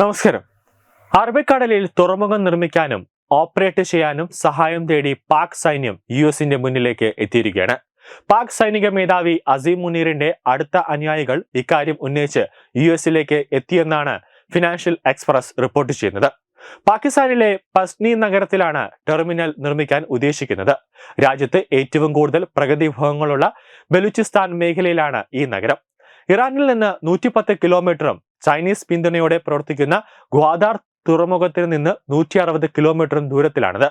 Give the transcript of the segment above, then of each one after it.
നമസ്കാരം. അറബിക്കടലിൽ തുറമുഖം നിർമ്മിക്കാനും ഓപ്പറേറ്റ് ചെയ്യാനും സഹായം തേടി പാക് സൈന്യം യു എസിന്റെ മുന്നിലേക്ക് എത്തിയിരിക്കുകയാണ്. പാക് സൈനിക മേധാവി അസീം മുനീറിന്റെ അടുത്ത അനുയായികൾ ഇക്കാര്യം ഉന്നയിച്ച് യു എസിലേക്ക് എത്തിയെന്നാണ് ഫിനാൻഷ്യൽ എക്സ്പ്രസ് റിപ്പോർട്ട് ചെയ്യുന്നത്. പാകിസ്ഥാനിലെ പസ്നി നഗരത്തിലാണ് ടെർമിനൽ നിർമ്മിക്കാൻ ഉദ്ദേശിക്കുന്നത്. രാജ്യത്ത് ഏറ്റവും കൂടുതൽ പ്രകൃതി വിഭവങ്ങളുള്ള ബലൂചിസ്ഥാൻ മേഖലയിലാണ് ഈ നഗരം. ഇറാനിൽ നിന്ന് നൂറ്റിപ്പത്ത് കിലോമീറ്ററും ചൈനീസ് പിന്തുണയോടെ പ്രവർത്തിക്കുന്ന ഗ്വാദാർ തുറമുഖത്തിൽ നിന്ന് നൂറ്റി അറുപത് കിലോമീറ്ററും ദൂരത്തിലാണിത്.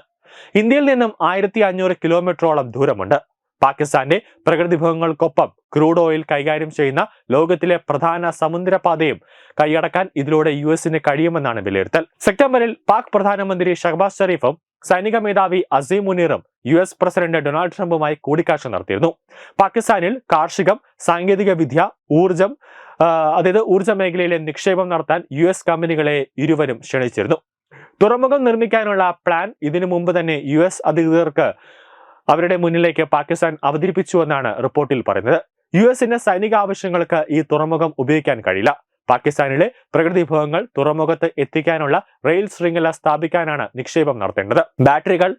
ഇന്ത്യയിൽ നിന്നും ആയിരത്തി അഞ്ഞൂറ് കിലോമീറ്ററോളം ദൂരമുണ്ട്. പാകിസ്ഥാന്റെ പ്രകൃതി വിഭവങ്ങൾക്കൊപ്പം ക്രൂഡ് ഓയിൽ കൈകാര്യം ചെയ്യുന്ന ലോകത്തിലെ പ്രധാന സമുദ്രപാതയും കൈയടക്കാൻ ഇതിലൂടെ യു എസിന് കഴിയുമെന്നാണ് വിലയിരുത്തൽ. സെപ്റ്റംബറിൽ പാക് പ്രധാനമന്ത്രി ഷഹബാസ് ഷെരീഫും സൈനിക മേധാവി അസീം മുനീറും യു എസ് പ്രസിഡന്റ് ഡൊണാൾഡ് ട്രംപുമായി കൂടിക്കാഴ്ച നടത്തിയിരുന്നു. പാകിസ്ഥാനിൽ കാർഷികം സാങ്കേതിക വിദ്യ ഊർജം അതായത് ഊർജ മേഖലയിലെ നിക്ഷേപം നടത്താൻ യു എസ് കമ്പനികളെ ഇരുവരും ക്ഷണിച്ചിരുന്നു. തുറമുഖം നിർമ്മിക്കാനുള്ള പ്ലാൻ ഇതിനു മുമ്പ് തന്നെ യു എസ് അധികൃതർക്ക് അവരുടെ മുന്നിലേക്ക് പാകിസ്ഥാൻ അവതരിപ്പിച്ചുവെന്നാണ് റിപ്പോർട്ടിൽ പറയുന്നത്. യു എസിന്റെ സൈനിക ആവശ്യങ്ങൾക്ക് ഈ തുറമുഖം ഉപയോഗിക്കാൻ കഴിയില്ല. പാകിസ്ഥാനിലെ പ്രകൃതി വിഭവങ്ങൾ തുറമുഖത്ത് എത്തിക്കാനുള്ള റെയിൽ ശൃംഖല സ്ഥാപിക്കാനാണ് നിക്ഷേപം നടത്തേണ്ടത്. ബാറ്ററികൾ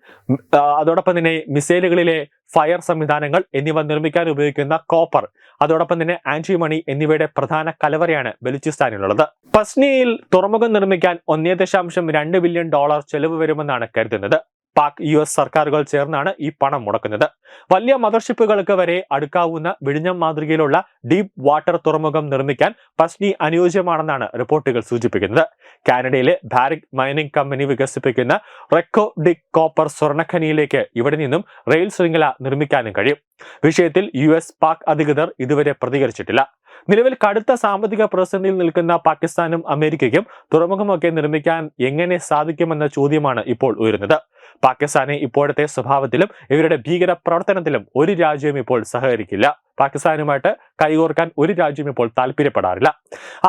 അതോടൊപ്പം തന്നെ മിസൈലുകളിലെ ഫയർ സംവിധാനങ്ങൾ എന്നിവ നിർമ്മിക്കാൻ ഉപയോഗിക്കുന്ന കോപ്പർ അതോടൊപ്പം തന്നെ ആന്റിമണി എന്നിവയുടെ പ്രധാന കലവറയാണ് ബലൂചിസ്ഥാനിലുള്ളത്. പസ്നിയിൽ തുറമുഖം നിർമ്മിക്കാൻ ഒന്നേ ദശാംശം രണ്ട് ബില്യൺ ഡോളർ ചെലവ് വരുമെന്നാണ് കരുതുന്നത്. പാക് യു എസ് സർക്കാരുകൾ ചേർന്നാണ് ഈ പണം മുടക്കുന്നത്. വലിയ മദർഷിപ്പുകൾക്ക് വരെ അടുക്കാവുന്ന വിഴിഞ്ഞം മാതൃകയിലുള്ള ഡീപ് വാട്ടർ തുറമുഖം നിർമ്മിക്കാൻ പസ്നി അനുയോജ്യമാണെന്നാണ് റിപ്പോർട്ടുകൾ സൂചിപ്പിക്കുന്നത്. കാനഡയിലെ ഭാരിക് മൈനിങ് കമ്പനി വികസിപ്പിക്കുന്ന റെക്കോ ഡിക് കോപ്പർ സ്വർണഖനിയിലേക്ക് ഇവിടെ നിന്നും റെയിൽ ശൃംഖല നിർമ്മിക്കാനും കഴിയും. വിഷയത്തിൽ യു എസ് പാക് അധികൃതർ ഇതുവരെ പ്രതികരിച്ചിട്ടില്ല. നിലവിൽ കടുത്ത സാമ്പത്തിക പ്രതിസന്ധിയിൽ നിൽക്കുന്ന പാകിസ്ഥാനും അമേരിക്കയ്ക്കും തുറമുഖമൊക്കെ നിർമ്മിക്കാൻ എങ്ങനെ സാധിക്കുമെന്ന ചോദ്യമാണ് ഇപ്പോൾ ഉയരുന്നത്. പാകിസ്ഥാനെ ഇപ്പോഴത്തെ സ്വഭാവത്തിലും ഇവരുടെ ഭീകര പ്രവർത്തനത്തിലും ഒരു രാജ്യവും ഇപ്പോൾ സഹകരിക്കില്ല. പാകിസ്ഥാനുമായിട്ട് കൈകോർക്കാൻ ഒരു രാജ്യം ഇപ്പോൾ താല്പര്യപ്പെടാറില്ല.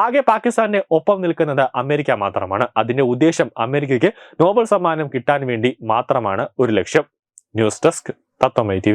ആകെ പാകിസ്ഥാന്റെ ഒപ്പം നിൽക്കുന്നത് അമേരിക്ക മാത്രമാണ്. അതിന്റെ ഉദ്ദേശം അമേരിക്കയ്ക്ക് നോബൽ സമ്മാനം കിട്ടാൻ വേണ്ടി മാത്രമാണ് ഒരു ലക്ഷ്യം. ന്യൂസ് ഡെസ്ക് തത്വമൈ ടി